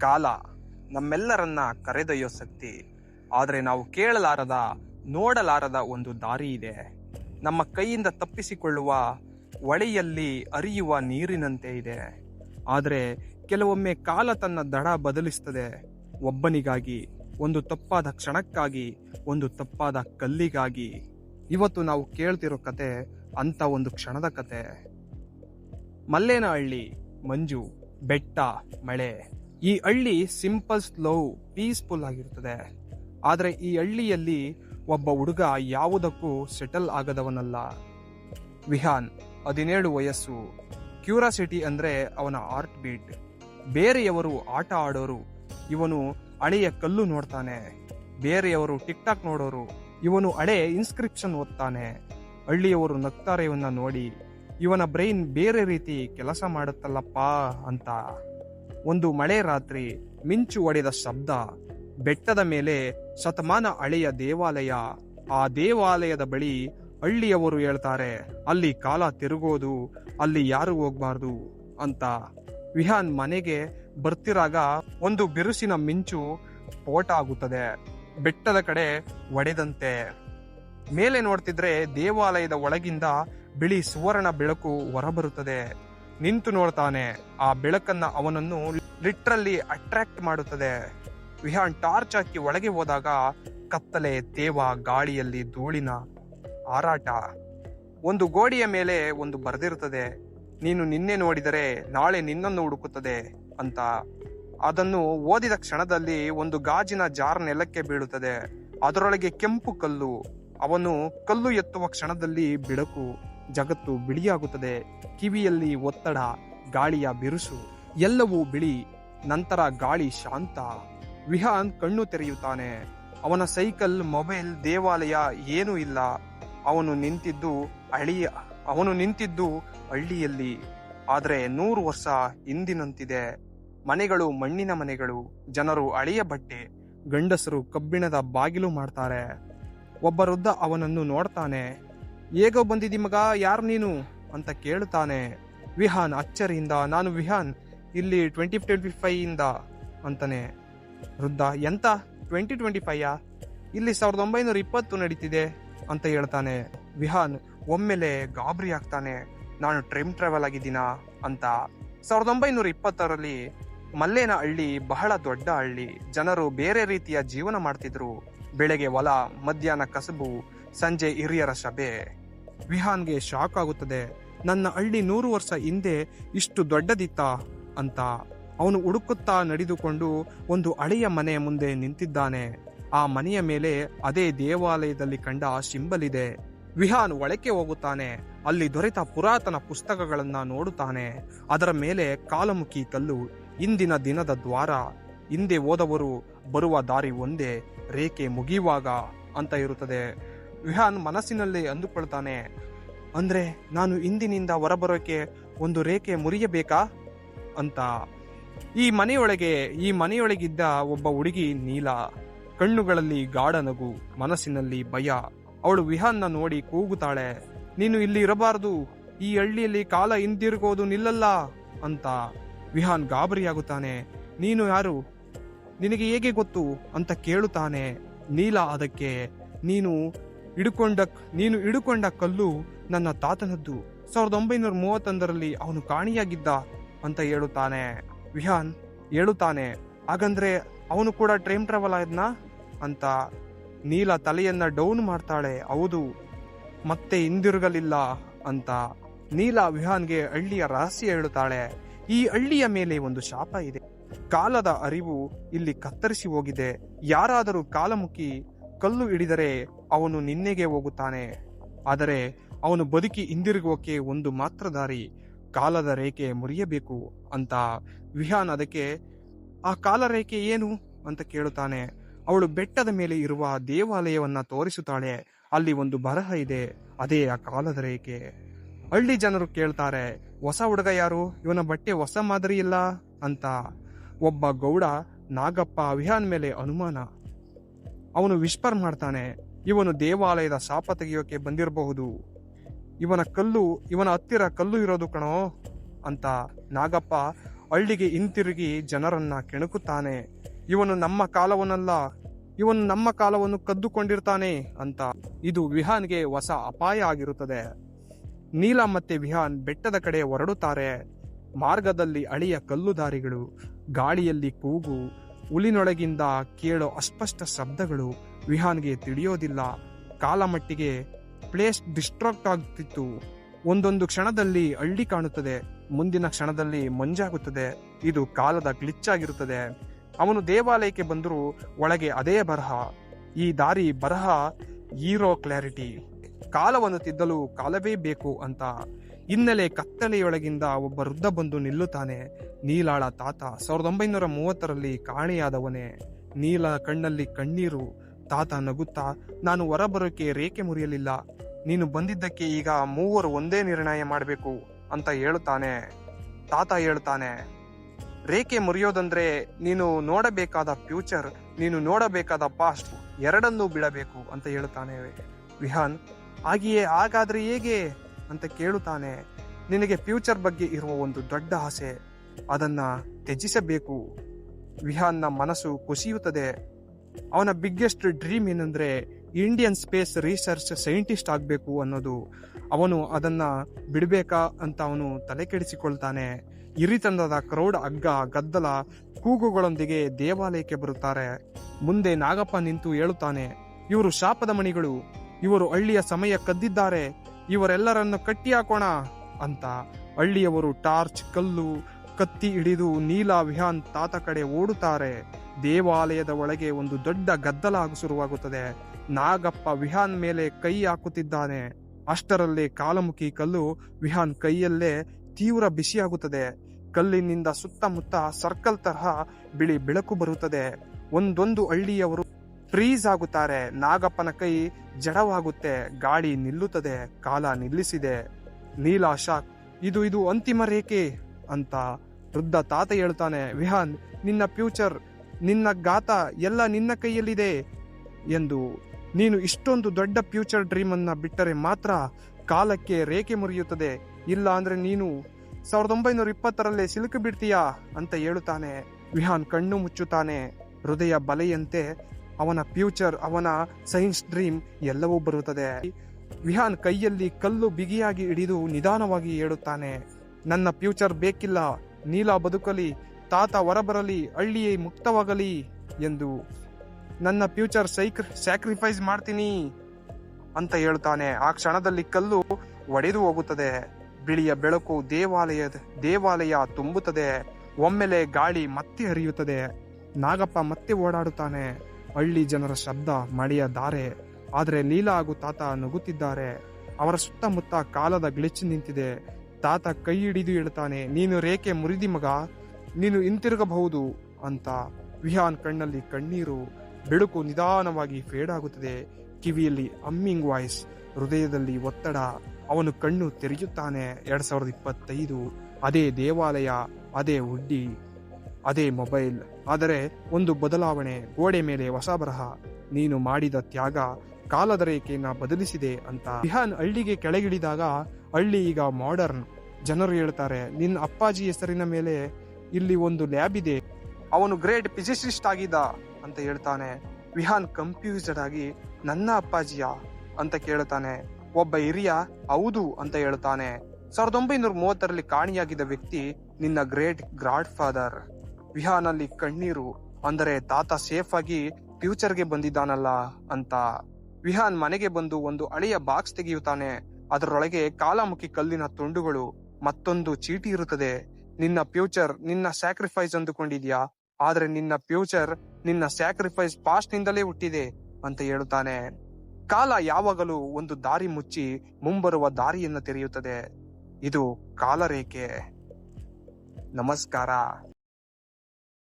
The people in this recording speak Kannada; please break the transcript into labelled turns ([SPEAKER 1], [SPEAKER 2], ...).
[SPEAKER 1] ಕಾಲ ನಮ್ಮೆಲ್ಲರನ್ನ ಕರೆದೊಯ್ಯೋ ಶಕ್ತಿ. ಆದರೆ ನಾವು ಕೇಳಲಾರದ, ನೋಡಲಾರದ ಒಂದು ದಾರಿ ಇದೆ. ನಮ್ಮ ಕೈಯಿಂದ ತಪ್ಪಿಸಿಕೊಳ್ಳುವ ಒಳೆಯಲ್ಲಿ ಅರಿಯುವ ನೀರಿನಂತೆ ಇದೆ. ಆದರೆ ಕೆಲವೊಮ್ಮೆ ಕಾಲ ತನ್ನ ದಡ ಬದಲಿಸ್ತದೆ. ಒಬ್ಬನಿಗಾಗಿ, ಒಂದು ತಪ್ಪಾದ ಕ್ಷಣಕ್ಕಾಗಿ, ಒಂದು ತಪ್ಪಾದ ಕಲ್ಲಿಗಾಗಿ. ಇವತ್ತು ನಾವು ಕೇಳ್ತಿರೋ ಕತೆ ಅಂತ ಒಂದು ಕ್ಷಣದ ಕತೆ. ಮಲ್ಲೇನಹಳ್ಳಿ, ಮಂಜು, ಬೆಟ್ಟ, ಮಳೆ. ಈ ಹಳ್ಳಿ ಸಿಂಪಲ್ ಸ್ಲೋ ಪೀಸ್ಫುಲ್ ಆಗಿರ್ತದೆ. ಆದರೆ ಈ ಹಳ್ಳಿಯಲ್ಲಿ ಒಬ್ಬ ಹುಡುಗ ಯಾವುದಕ್ಕೂ ಸೆಟಲ್ ಆಗದವನಲ್ಲ. ವಿಹಾನ್, ಹದಿನೇಳು ವಯಸ್ಸು. ಕ್ಯೂರಾಸಿಟಿ ಅಂದ್ರೆ ಅವನ ಆರ್ಟ್ ಬೀಟ್ ಬೇರೆಯವರು ಆಟ ಆಡೋರು, ಇವನು ಹಳೆಯ ಕಲ್ಲು ನೋಡ್ತಾನೆ. ಬೇರೆಯವರು ಟಿಕ್ ಟಾಕ್ ನೋಡೋರು, ಇವನು ಹಳೆ ಇನ್ಸ್ಕ್ರಿಪ್ಷನ್ ಓದ್ತಾನೆ. ಹಳ್ಳಿಯವರು ನಗ್ತಾರೆ ಇವನ್ನ ನೋಡಿ. ಇವನ ಬ್ರೈನ್ ಬೇರೆ ರೀತಿ ಕೆಲಸ ಮಾಡುತ್ತಲ್ಲಪ್ಪ ಅಂತ. ಒಂದು ಮಳೆ ರಾತ್ರಿ ಮಿಂಚು ಒಡೆದ ಶಬ್ದ, ಬೆಟ್ಟದ ಮೇಲೆ ಶತಮಾನ ಹಳೆಯ ದೇವಾಲಯ. ಆ ದೇವಾಲಯದ ಬಳಿ ಹಳ್ಳಿಯವರು ಹೇಳ್ತಾರೆ, ಅಲ್ಲಿ ಕಾಲ ತಿರುಗೋದು, ಅಲ್ಲಿ ಯಾರು ಹೋಗ್ಬಾರ್ದು ಅಂತ. ವಿಹಾನ್ ಮನೆಗೆ ಬರ್ತಿರಾಗ ಒಂದು ಬಿರುಸಿನ ಮಿಂಚು ಸ್ಫೋಟ ಆಗುತ್ತದೆ, ಬೆಟ್ಟದ ಕಡೆ ಒಡೆದಂತೆ. ಮೇಲೆ ನೋಡ್ತಿದ್ರೆ ದೇವಾಲಯದ ಒಳಗಿಂದ ಬಿಳಿ ಸುವರ್ಣ ಬೆಳಕು ಹೊರಬರುತ್ತದೆ. ನಿಂತು ನೋಡ್ತಾನೆ. ಆ ಬೆಳಕನ್ನ ಅವನನ್ನು ಲಿಟ್ರಲ್ಲಿ ಅಟ್ರಾಕ್ಟ್ ಮಾಡುತ್ತದೆ. ವಿಹಾನ್ ಟಾರ್ಚ್ ಹಾಕಿ ಒಳಗೆ ಹೋದಾಗ ಕತ್ತಲೆ, ತೇವ, ಗಾಳಿಯಲ್ಲಿ ಧೂಳಿನ ಹಾರಾಟ. ಒಂದು ಗೋಡೆಯ ಮೇಲೆ ಒಂದು ಬರೆದಿರುತ್ತದೆ, ನೀನು ನಿನ್ನೆ ನೋಡಿದರೆ ನಾಳೆ ನಿನ್ನನ್ನು ಹುಡುಕುತ್ತದೆ ಅಂತ. ಅದನ್ನು ಓದಿದ ಕ್ಷಣದಲ್ಲಿ ಒಂದು ಗಾಜಿನ ಜಾರ್ ನೆಲಕ್ಕೆ ಬೀಳುತ್ತದೆ. ಅದರೊಳಗೆ ಕೆಂಪು ಕಲ್ಲು, ಅವನು ಕಲ್ಲು ಎತ್ತುವ ಕ್ಷಣದಲ್ಲಿ ಬೆಳಕು. ಜಗತ್ತು ಬಿಳಿಯಾಗುತ್ತದೆ. ಕಿವಿಯಲ್ಲಿ ಒತ್ತಡ, ಗಾಳಿಯ ಬಿರುಸು, ಎಲ್ಲವೂ ಬಿಳಿ, ನಂತರ ಗಾಳಿ ಶಾಂತ. ವಿಹಾನ್ ಕಣ್ಣು ತೆರೆಯುತ್ತಾನೆ. ಅವನ ಸೈಕಲ್ ಮೊಬೈಲ್ ದೇವಾಲಯ ಏನೂ ಇಲ್ಲ. ಅವನು ನಿಂತಿದ್ದು ಹಳಿಯ ಅವನು ನಿಂತಿದ್ದು ಹಳ್ಳಿಯಲ್ಲಿ. ಆದರೆ ನೂರು ವರ್ಷ ಹಿಂದಿನಂತಿದೆ. ಮನೆಗಳು ಮಣ್ಣಿನ ಮನೆಗಳು, ಜನರು ಹಳೆಯ ಬಟ್ಟೆ, ಗಂಡಸರು ಕಬ್ಬಿಣದ ಬಾಗಿಲು ಮಾಡ್ತಾರೆ. ಒಬ್ಬ ವೃದ್ಧ ಅವನನ್ನು ನೋಡ್ತಾನೆ. ಹೇಗೋ ಬಂದಿದ್ದಿ ಮಗ, ಯಾರು ನೀನು? ಅಂತ ಕೇಳುತ್ತಾನೆ ವಿಹಾನ್ ಅಚ್ಚರಿಯಿಂದ. ನಾನು ವಿಹಾನ್, ಇಲ್ಲಿ ಟ್ವೆಂಟಿ ಟ್ವೆಂಟಿ ಫೈವ್ ಇಂದ ಅಂತಾನೆ. ವೃದ್ಧ, ಎಂತ? ಟ್ವೆಂಟಿ ಟ್ವೆಂಟಿ ಫೈಯಾ ಇಲ್ಲಿ ಸಾವಿರದ ಒಂಬೈನೂರ ಇಪ್ಪತ್ತು ನಡೀತಿದೆ ಅಂತ ಹೇಳ್ತಾನೆ. ವಿಹಾನ್ ಒಮ್ಮೆಲೆ ಗಾಬರಿ ಆಗ್ತಾನೆ. ನಾನು ಟ್ರೈಮ್ ಟ್ರಾವೆಲ್ ಆಗಿದ್ದೀನಾ ಅಂತ. ಸಾವಿರದ ಒಂಬೈನೂರ ಇಪ್ಪತ್ತರಲ್ಲಿ ಮಲ್ಲೇನ ಹಳ್ಳಿ ಬಹಳ ದೊಡ್ಡ ಹಳ್ಳಿ. ಜನರು ಬೇರೆ ರೀತಿಯ ಜೀವನ ಮಾಡ್ತಿದ್ರು. ಬೆಳಗ್ಗೆ ಹೊಲ, ಮಧ್ಯಾಹ್ನ ಕಸಬು, ಸಂಜೆ ಹಿರಿಯರ ಸಭೆ. ವಿಹಾನ್ಗೆ ಶಾಕ್ ಆಗುತ್ತದೆ. ನನ್ನ ಹಳ್ಳಿ ನೂರು ವರ್ಷ ಹಿಂದೆ ಇಷ್ಟು ದೊಡ್ಡದಿತ್ತ ಅಂತ. ಅವನು ಹುಡುಕುತ್ತಾ ನಡೆದುಕೊಂಡು ಒಂದು ಹಳೆಯ ಮನೆಯ ಮುಂದೆ ನಿಂತಿದ್ದಾನೆ. ಆ ಮನೆಯ ಮೇಲೆ ಅದೇ ದೇವಾಲಯದಲ್ಲಿ ಕಂಡ ಸಿಂಬಲ್ ಇದೆ ವಿಹಾನ್ ಒಳಕ್ಕೆ ಹೋಗುತ್ತಾನೆ. ಅಲ್ಲಿ ದೊರೆತ ಪುರಾತನ ಪುಸ್ತಕಗಳನ್ನ ನೋಡುತ್ತಾನೆ. ಅದರ ಮೇಲೆ ಕಾಲಮುಖಿ ಕಲ್ಲು ಇಂದಿನ ದಿನದ ದ್ವಾರ, ಹಿಂದೆ ಹೋದವರು ಬರುವ ದಾರಿ ಒಂದೇ, ರೇಖೆ ಮುಗಿಯುವಾಗ ಅಂತ ಇರುತ್ತದೆ. ವಿಹಾನ್ ಮನಸ್ಸಿನಲ್ಲಿ ಅಂದುಕೊಳ್ತಾನೆ. ಅಂದ್ರೆ ನಾನು ಇಂದಿನಿಂದ ಹೊರಬರೋಕೆ ಒಂದು ರೇಖೆ ಮುರಿಯಬೇಕಾ? ಅಂತ. ಈ ಮನೆಯೊಳಗೆ, ಈ ಮನೆಯೊಳಗಿದ್ದ ಒಬ್ಬ ಹುಡುಗಿ ನೀಲ. ಕಣ್ಣುಗಳಲ್ಲಿ ಗಾಢ ನಗು, ಮನಸ್ಸಿನಲ್ಲಿ ಭಯ. ಅವಳು ವಿಹಾನ್ನ ನೋಡಿ ಕೂಗುತ್ತಾಳೆ. ನೀನು ಇಲ್ಲಿ ಇರಬಾರದು. ಈ ಹಳ್ಳಿಯಲ್ಲಿ ಕಾಲ ಹಿಂದಿರುಗೋದು ನಿಲ್ಲಲ್ಲ. ಅಂತ. ವಿಹಾನ್ ಗಾಬರಿಯಾಗುತ್ತಾನೆ. ನೀನು ಯಾರು? ನಿನಗೆ ಹೇಗೆ ಗೊತ್ತು? ಅಂತ ಕೇಳುತ್ತಾನೆ ನೀಲ ಅದಕ್ಕೆ. ನೀನು ಹಿಡುಕೊಂಡ ನೀನು ಹಿಡುಕೊಂಡ ಕಲ್ಲು ನನ್ನ ತಾತನದ್ದು. ಸಾವಿರದ ಒಂಬೈನೂರ ಮೂವತ್ತೊಂದರಲ್ಲಿ ಅವನು ಕಾಣಿಯಾಗಿದ್ದ ಅಂತ ಹೇಳುತ್ತಾನೆ. ವಿಹಾನ್ ಹೇಳುತ್ತಾನೆ, ಹಾಗಂದ್ರೆ ಅವನು ಕೂಡ ಟ್ರೈನ್ ಟ್ರಾವೆಲ್ ಆದ್ನಾ ಅಂತ ನೀಲ ತಲೆಯನ್ನ ಡೌನ್ ಮಾಡ್ತಾಳೆ. ಹೌದು, ಮತ್ತೆ ಹಿಂದಿರುಗಲಿಲ್ಲ ಅಂತ ನೀಲ ವಿಹಾನ್ಗೆ ಹಳ್ಳಿಯ ರಹಸ್ಯ ಹೇಳುತ್ತಾಳೆ. ಈ ಹಳ್ಳಿಯ ಮೇಲೆ ಒಂದು ಶಾಪ ಇದೆ. ಕಾಲದ ಅರಿವು ಇಲ್ಲಿ ಕತ್ತರಿಸಿ ಹೋಗಿದೆ. ಯಾರಾದರೂ ಕಾಲಮುಖಿ ಕಲ್ಲು ಹಿಡಿದರೆ ಅವನು ನಿನ್ನೆಗೆ ಹೋಗುತ್ತಾನೆ. ಆದರೆ ಅವನು ಬದುಕಿ ಹಿಂದಿರುಗುವಕ್ಕೆ ಒಂದು ಮಾತ್ರ ದಾರಿ, ಕಾಲದ ರೇಖೆ ಮುರಿಯಬೇಕು ಅಂತ ವಿಹಾನ್ ಅದಕ್ಕೆ, ಆ ಕಾಲ ರೇಖೆ ಏನು? ಅಂತ ಕೇಳುತ್ತಾನೆ. ಅವಳು ಬೆಟ್ಟದ ಮೇಲೆ ಇರುವ ದೇವಾಲಯವನ್ನ ತೋರಿಸುತ್ತಾಳೆ. ಅಲ್ಲಿ ಒಂದು ಬರಹ ಇದೆ, ಅದೇ ಆ ಕಾಲದ ರೇಖೆ. ಹಳ್ಳಿ ಜನರು ಕೇಳ್ತಾರೆ, ಹೊಸ ಹುಡುಗ ಯಾರು? ಇವನ ಬಟ್ಟೆ ಹೊಸ ಮಾದರಿ ಇಲ್ಲ? ಅಂತ. ಒಬ್ಬ ಗೌಡ, ನಾಗಪ್ಪ, ವಿಹಾನ್ ಮೇಲೆ ಅನುಮಾನ. ಅವನು ವಿಸ್ಪರ್ ಮಾಡ್ತಾನೆ ಇವನು ದೇವಾಲಯದ ಶಾಪ ತೆಗೆಯೋಕೆ ಬಂದಿರಬಹುದು. ಇವನ ಕಲ್ಲು, ಇವನ ಹತ್ತಿರ ಕಲ್ಲು ಇರೋದು ಕಣೋ ಅಂತ ನಾಗಪ್ಪ ಹಳ್ಳಿಗೆ ಹಿಂತಿರುಗಿ ಜನರನ್ನ ಕೆಣಕುತ್ತಾನೆ. ಇವನು ನಮ್ಮ ಕಾಲವನ್ನಲ್ಲ ಇವನು ನಮ್ಮ ಕಾಲವನ್ನು ಕದ್ದುಕೊಂಡಿರ್ತಾನೆ ಅಂತ ಇದು ವಿಹಾನ್ಗೆ ಹೊಸ ಅಪಾಯ ಆಗಿರುತ್ತದೆ. ನೀಲ ಮತ್ತೆ ವಿಹಾನ್ ಬೆಟ್ಟದ ಕಡೆ ಹೊರಡುತ್ತಾರೆ. ಮಾರ್ಗದಲ್ಲಿ ಅಳಿಯ ಕಲ್ಲುದಾರಿಗಳು, ಗಾಳಿಯಲ್ಲಿ ಕೂಗು, ಹುಲಿನೊಳಗಿಂದ ಕೇಳೋ ಅಸ್ಪಷ್ಟ ಶಬ್ದಗಳು ವಿಹಾನ್ಗೆ ತಿಳಿಯೋದಿಲ್ಲ. ಕಾಲಮಟ್ಟಿಗೆ ಪ್ಲೇಸ್ ಡಿಸ್ಟ್ರಾಕ್ಟ್ ಆಗ್ತಿತ್ತು. ಒಂದೊಂದು ಕ್ಷಣದಲ್ಲಿ ಹಳ್ಳಿ ಕಾಣುತ್ತದೆ. ಮುಂದಿನ ಕ್ಷಣದಲ್ಲಿ ಮಂಜಾಗುತ್ತದೆ. ಇದು ಕಾಲದ ಗ್ಲಿಚ್ ಆಗಿರುತ್ತದೆ. ಅವನು ದೇವಾಲಯಕ್ಕೆ ಬಂದರೂ ಒಳಗೆ ಅದೇ ಬರಹ. ಈ ದಾರಿ ಬರಹ ಹೀರೋ ಕ್ಲಾರಿಟಿ. ಕಾಲವನ್ನು ತಿದ್ದಲು ಕಾಲವೇ ಬೇಕು ಅಂತ. ಹಿನ್ನೆಲೆ ಕತ್ತಲೆಯೊಳಗಿಂದ ಒಬ್ಬ ವೃದ್ಧ ಬಂದು ನಿಲ್ಲುತ್ತಾನೆ. ನೀಲಾಳ ತಾತ ಸಾವಿರದ ಒಂಬೈನೂರ ಮೂವತ್ತರಲ್ಲಿ ಕಾಣೆಯಾದವನೇ. ನೀಲ ಕಣ್ಣಲ್ಲಿ ಕಣ್ಣೀರು ತಾತ ನಗುತ್ತಾ, ನಾನು ಹೊರಬರೋಕೆ ರೇಖೆ ಮುರಿಯಲಿಲ್ಲ. ನೀನು ಬಂದಿದ್ದಕ್ಕೆ ಈಗ ಮೂವರು ಒಂದೇ ನಿರ್ಣಯ ಮಾಡಬೇಕು ಅಂತ ಹೇಳುತ್ತಾನೆ. ತಾತ ಹೇಳ್ತಾನೆ ರೇಖೆ ಮುರಿಯೋದಂದ್ರೆ ನೀನು ನೋಡಬೇಕಾದ ಫ್ಯೂಚರ್, ನೀನು ನೋಡಬೇಕಾದ ಪಾಸ್ಟ್ ಎರಡನ್ನೂ ಬಿಡಬೇಕು ಅಂತ ಹೇಳುತ್ತಾನೆ ವಿಹಾನ್. ಹಾಗೆಯೇ ಹಾಗಾದ್ರೆ ಹೇಗೆ ಅಂತ ಕೇಳುತ್ತಾನೆ, ನಿನಗೆ ಫ್ಯೂಚರ್ ಬಗ್ಗೆ ಇರುವ ಒಂದು ದೊಡ್ಡ ಆಸೆ, ಅದನ್ನ ತ್ಯಜಿಸಬೇಕು. ವಿಹಾನ್ನ ಮನಸ್ಸು ಕುಸಿಯುತ್ತದೆ. ಅವನ ಬಿಗ್ಗೆಸ್ಟ್ ಡ್ರೀಮ್ ಏನಂದ್ರೆ ಇಂಡಿಯನ್ ಸ್ಪೇಸ್ ರಿಸರ್ಚ್ ಸೈಂಟಿಸ್ಟ್ ಆಗಬೇಕು ಅನ್ನೋದು. ಅವನು ಅದನ್ನ ಬಿಡಬೇಕಾ ಅಂತ ಅವನು ತಲೆ ಕೆಡಿಸಿಕೊಳ್ತಾನೆ. ಹಿರಿತನದ ಕ್ರೌಡ್ ಅಗ್ಗ ಗದ್ದಲ, ಕೂಗುಗಳೊಂದಿಗೆ ದೇವಾಲಯಕ್ಕೆ ಬರುತ್ತಾರೆ. ಮುಂದೆ ನಾಗಪ್ಪ ನಿಂತು ಹೇಳುತ್ತಾನೆ, ಇವರು ಶಾಪದ ಮಣಿಗಳು, ಇವರು ಹಳ್ಳಿಯ ಸಮಯ ಕದ್ದಿದ್ದಾರೆ, ಇವರೆಲ್ಲರನ್ನು ಕಟ್ಟಿ ಹಾಕೋಣ ಅಂತ. ಹಳ್ಳಿಯವರು ಟಾರ್ಚ್, ಕಲ್ಲು, ಕತ್ತಿ ಹಿಡಿದು ನೀಲ, ವಿಹಾನ್ ತಾತ ಕಡೆ ಓಡುತ್ತಾರೆ. ದೇವಾಲಯದ ಒಳಗೆ ಒಂದು ದೊಡ್ಡ ಗದ್ದಲ ಶುರುವಾಗುತ್ತದೆ ನಾಗಪ್ಪ ವಿಹಾನ್ ಮೇಲೆ ಕೈ ಹಾಕುತ್ತಿದ್ದಾನೆ. ಅಷ್ಟರಲ್ಲಿ ಕಾಲಮುಖಿ ಕಲ್ಲು ವಿಹಾನ್ ಕೈಯಲ್ಲೇ ತೀವ್ರ ಬಿಸಿಯಾಗುತ್ತದೆ. ಕಲ್ಲಿನಿಂದ ಸುತ್ತಮುತ್ತ ಸರ್ಕಲ್ ತರಹ ಬಿಳಿ ಬೆಳಕು ಬರುತ್ತದೆ. ಒಂದೊಂದು ಹಳ್ಳಿಯವರು ಫ್ರೀಸ್ ಆಗುತ್ತಾರೆ. ನಾಗಪ್ಪನ ಕೈ ಜಡವಾಗುತ್ತೆ. ಗಾಳಿ ನಿಲ್ಲುತ್ತದೆ. ಕಾಲ ನಿಲ್ಲಿಸಿದೆ. ನೀಲಾ ಶಾಕ್, ಇದು ಇದು ಅಂತಿಮ ರೇಖೆ ಅಂತ ವೃದ್ಧ ತಾತ ಹೇಳ್ತಾನೆ. ವಿಹಾನ್, ನಿನ್ನ ಫ್ಯೂಚರ್ ನಿನ್ನ ಗಾತ ಎಲ್ಲ ನಿನ್ನ ಕೈಯಲ್ಲಿದೆ ಎಂದು ನೀನು ಇಷ್ಟೊಂದು ದೊಡ್ಡ ಫ್ಯೂಚರ್ ಡ್ರೀಮ್ ಅನ್ನ ಬಿಟ್ಟರೆ ಮಾತ್ರ ಕಾಲಕ್ಕೆ ರೇಖೆ ಮುರಿಯುತ್ತದೆ. ಇಲ್ಲ ಅಂದ್ರೆ ನೀನು ಸಾವಿರದ ಒಂಬೈನೂರ ಇಪ್ಪತ್ತರಲ್ಲೇ ಸಿಲುಕು ಬಿಡ್ತೀಯಾ ಅಂತ ಹೇಳುತ್ತಾನೆ. ವಿಹಾನ್ ಕಣ್ಣು ಮುಚ್ಚುತ್ತಾನೆ. ಹೃದಯ ಬಲೆಯಂತೆ ಅವನ ಫ್ಯೂಚರ್, ಅವನ ಸೈನ್ಸ್ ಡ್ರೀಮ್ ಎಲ್ಲವೂ ಬರುತ್ತದೆ. ವಿಹಾನ್ ಕೈಯಲ್ಲಿ ಕಲ್ಲು ಬಿಗಿಯಾಗಿ ಹಿಡಿದು ನಿಧಾನವಾಗಿ ಹೇಳುತ್ತಾನೆ ನನ್ನ ಫ್ಯೂಚರ್ ಬೇಕಿಲ್ಲ, ನೀಲ ಬದುಕಲಿ ತಾತ ಹೊರಬರಲಿ, ಹಳ್ಳಿಯೇ ಮುಕ್ತವಾಗಲಿ ಎಂದು ನನ್ನ ಫ್ಯೂಚರ್ ಸೈಕ್ ಸ್ಯಾಕ್ರಿಫೈಸ್ ಮಾಡ್ತೀನಿ ಅಂತ ಹೇಳ್ತಾನೆ. ಆ ಕ್ಷಣದಲ್ಲಿ ಕಲ್ಲು ಒಡೆದು ಹೋಗುತ್ತದೆ. ಬಿಳಿಯ ಬೆಳಕು ದೇವಾಲಯದ ದೇವಾಲಯ ತುಂಬುತ್ತದೆ. ಒಮ್ಮೆಲೆ ಗಾಳಿ ಮತ್ತೆ ಹರಿಯುತ್ತದೆ. ನಾಗಪ್ಪ ಮತ್ತೆ ಓಡಾಡುತ್ತಾನೆ. ಹಳ್ಳಿ ಜನರ ಶಬ್ದ ಮಳೆಯ ಧಾರೆ ಆದರೆ ಲೀಲಾ ಹಾಗೂ ತಾತ ನಗುತ್ತಿದ್ದಾರೆ ಅವರ ಸುತ್ತಮುತ್ತ ಕಾಲದ ಗಿಳಿಚಿ ನಿಂತಿದೆ. ತಾತ ಕೈ ಹಿಡಿದು ಹೇಳ್ತಾನೆ, ನೀನು ರೇಖೆ ಮುರಿದಿ ಮಗ. ನೀನು ಹಿಂತಿರುಗಬಹುದು ಅಂತ ವಿಹಾನ್ ಕಣ್ಣಲ್ಲಿ ಕಣ್ಣೀರು ಬೆಳಕು ನಿಧಾನವಾಗಿ ಫೇಡ್ ಆಗುತ್ತದೆ. ಕಿವಿಯಲ್ಲಿ ಅಮ್ಮಿಂಗ್ ವಾಯ್ಸ್ ಹೃದಯದಲ್ಲಿ ಒತ್ತಡ. ಅವನು ಕಣ್ಣು ತೆರೆಯುತ್ತಾನೆ. ಎರಡ್ ಸಾವಿರದ ಇಪ್ಪತ್ತೈದು. ಅದೇ ದೇವಾಲಯ, ಅದೇ ಉಡ್ಡಿ ಅದೇ ಮೊಬೈಲ್. ಆದರೆ ಒಂದು ಬದಲಾವಣೆ, ಗೋಡೆ ಮೇಲೆ ಹೊಸ ಬರಹ ನೀನು ಮಾಡಿದ ತ್ಯಾಗ ಕಾಲದ ರೇಖೆಯನ್ನ ಬದಲಿಸಿದೆ ಅಂತ. ವಿಹಾನ್ ಹಳ್ಳಿಗೆ ಕೆಳಗಿಳಿದಾಗ, ಹಳ್ಳಿ ಈಗ ಮಾಡರ್ನ್ ಜನರು ಹೇಳ್ತಾರೆ, ನಿನ್ನ ಅಪ್ಪಾಜಿ ಹೆಸರಿನ ಮೇಲೆ ಇಲ್ಲಿ ಒಂದು ಲ್ಯಾಬ್ ಇದೆ. ಅವನು ಗ್ರೇಟ್ ಫಿಸಿಸಿಸ್ಟ್ ಆಗಿದ್ದ ಅಂತ ಹೇಳ್ತಾನೆ. ವಿಹಾನ್ ಕನ್ಫ್ಯೂಸ್ಡ್ ಆಗಿ, ನನ್ನ ಅಪ್ಪಾಜಿಯ? ಅಂತ ಕೇಳ್ತಾನೆ. ಒಬ್ಬ ಹಿರಿಯ, ಹೌದು, ಅಂತ ಹೇಳ್ತಾನೆ. ಸಾವಿರದ ಒಂಬೈನೂರ ಮೂವತ್ತರಲ್ಲಿ ಕಾಣಿಯಾಗಿದ್ದ ವ್ಯಕ್ತಿ, ನಿನ್ನ ಗ್ರೇಟ್ ಗ್ರಾಡ್ ಫಾದರ್ ವಿಹಾನಲ್ಲಿ ಕಣ್ಣೀರು, ಅಂದರೆ ತಾತ ಸೇಫ್ ಆಗಿ ಫ್ಯೂಚರ್ಗೆ ಬಂದಿದ್ದಾನಲ್ಲ ಅಂತ. ವಿಹಾನ್ ಮನೆಗೆ ಬಂದು ಒಂದು ಹಳೆಯ ಬಾಕ್ಸ್ ತೆಗೆಯುತ್ತಾನೆ. ಅದರೊಳಗೆ ಕಾಲಾಮುಖಿ ಕಲ್ಲಿನ ತುಂಡುಗಳು, ಮತ್ತೊಂದು ಚೀಟಿ ಇರುತ್ತದೆ. ನಿನ್ನ ಫ್ಯೂಚರ್ ನಿನ್ನ ಸ್ಯಾಕ್ರಿಫೈಸ್ ಅಂದುಕೊಂಡಿದ್ಯಾ? ಆದ್ರೆ ನಿನ್ನ ಫ್ಯೂಚರ್ ನಿನ್ನ ಸ್ಯಾಕ್ರಿಫೈಸ್ ಪಾಸ್ಟ್ ನಿಂದಲೇ ಹುಟ್ಟಿದೆ ಅಂತ ಹೇಳುತ್ತಾನೆ. ಕಾಲ ಯಾವಾಗಲೂ ಒಂದು ದಾರಿ ಮುಚ್ಚಿ ಮುಂಬರುವ ದಾರಿಯನ್ನು ತೆರೆಯುತ್ತದೆ. ಇದು ಕಾಲರೇಖೆ. ನಮಸ್ಕಾರ.